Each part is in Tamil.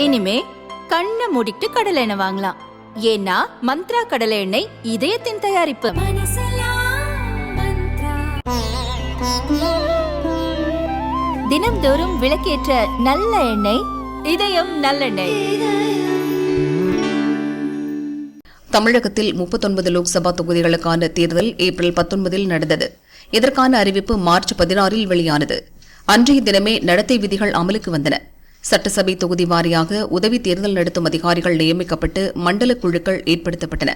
இனிமே கண்ணை மூடிட்டு கடலை எண்ணெய் வாங்கலாம். ஏன்னா மந்த்ரா கடலை எண்ணெய் இதயத்தின் தயாரிப்பு. தினம்தோறும் விளக்கேற்ற நல்ல எண்ணெய் இதயம் நல்லெண்ணெய். தமிழகத்தில் முப்பத்தொன்பது லோக்சபா தொகுதிகளுக்கான தேர்தல் ஏப்ரல் பத்தொன்பதில் நடந்தது. இதற்கான அறிவிப்பு மார்ச் பதினாறில் வெளியானது. அன்றைய தினமே நடத்தை விதிகள் அமலுக்கு வந்தன. சட்டசபை தொகுதி வாரியாக உதவி தேர்தல் நடத்தும் அதிகாரிகள் நியமிக்கப்பட்டு மண்டல குழுக்கள் ஏற்படுத்தப்பட்டன.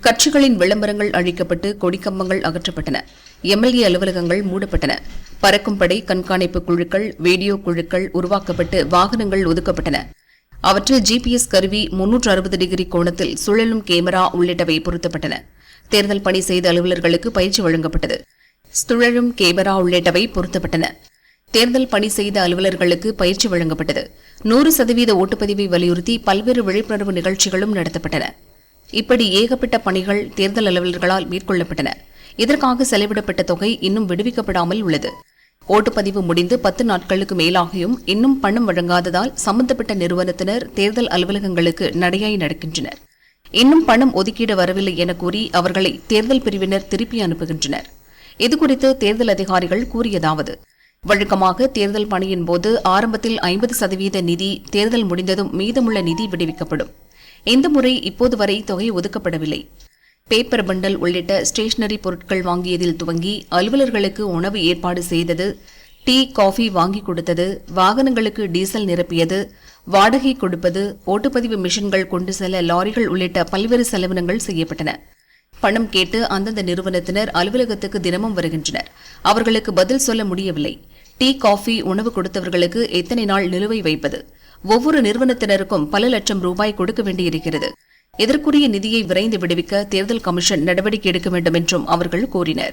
கட்சிகளின் விளம்பரங்கள் அழிக்கப்பட்டு கொடிக்கம்பங்கள் அகற்றப்பட்டன. எம்எல்ஏ அலுவலகங்கள் மூடப்பட்டன. பறக்கும் படை கண்காணிப்பு குழுக்கள் வீடியோ குழுக்கள் உருவாக்கப்பட்டு வாகனங்கள் ஒதுக்கப்பட்டன. அவற்றில் ஜிபிஎஸ் கருவி முன்னூற்று அறுபது டிகிரி கோணத்தில் சுழலும் கேமரா உள்ளிட்டவை பொருத்தப்பட்டன. தேர்தல் பணி செய்த அலுவலர்களுக்கு பயிற்சி வழங்கப்பட்டது. சுழலும் கேமரா உள்ளிட்டவை பொருத்தப்பட்டன. தேர்தல் பணி செய்த அலுவலர்களுக்கு பயிற்சி வழங்கப்பட்டது. நூறு சதவீத ஓட்டுப்பதிவை வலியுறுத்தி பல்வேறு விழிப்புணர்வு நிகழ்ச்சிகளும் நடத்தப்பட்டன. இப்படி ஏகப்பட்ட பணிகள் தேர்தல் அலுவலர்களால் மேற்கொள்ளப்பட்டன. இதற்காக செலவிடப்பட்ட தொகை இன்னும் விடுவிக்கப்படாமல் உள்ளது. ஓட்டுப்பதிவு முடிந்து பத்து நாட்களுக்கு மேலாகியும் இன்னும் பணம் வழங்காததால் சம்பந்தப்பட்ட நிறுவனத்தினர் தேர்தல் அலுவலகங்களுக்கு நடையாய் நடக்கின்றனர். இன்னும் பணம் ஒதுக்கீடு வரவில்லை என கூறி அவர்களை தேர்தல் பிரிவினர் திருப்பி அனுப்புகின்றனர். இதுகுறித்து தேர்தல் அதிகாரிகள் கூறியதாவது வழக்கமாக தேர்தல் பணியின் போது ஆரம்பத்தில் ஐம்பது சதவீத நிதி தேர்தல் முடிந்ததும் மீதமுள்ள நிதி விடுவிக்கப்படும். இந்த முறை இப்போது வரை தொகை ஒதுக்கப்படவில்லை. பேப்பர் பண்டல் உள்ளிட்ட ஸ்டேஷனரி பொருட்கள் வாங்கியதில் துவங்கி அலுவலர்களுக்கு உணவு ஏற்பாடு செய்தது டீ காஃபி வாங்கி கொடுத்தது வாகனங்களுக்கு டீசல் நிரப்பியது வாடகை கொடுப்பது ஓட்டுப்பதிவு மிஷின்கள் கொண்டு செல்ல லாரிகள் உள்ளிட்ட பல்வேறு செலவினங்கள் செய்யப்பட்டன. பணம் கேட்டு அந்தந்த நிறுவனத்தினர் அலுவலகத்துக்கு தினமும் வருகின்றனர். அவர்களுக்கு பதில் சொல்ல முடியவில்லை. டீ காஃபி உணவு கொடுத்தவர்களுக்கு எத்தனை நாள் நிலுவை வைப்பது? ஒவ்வொரு நிறுவனத்தினருக்கும் பல லட்சம் ரூபாய் கொடுக்க வேண்டியிருக்கிறது. இதற்குரிய நிதியை விரைந்து விடுவிக்க தேர்தல் கமிஷன் நடவடிக்கை எடுக்க வேண்டும் என்றும் அவர்கள் கோரினர்.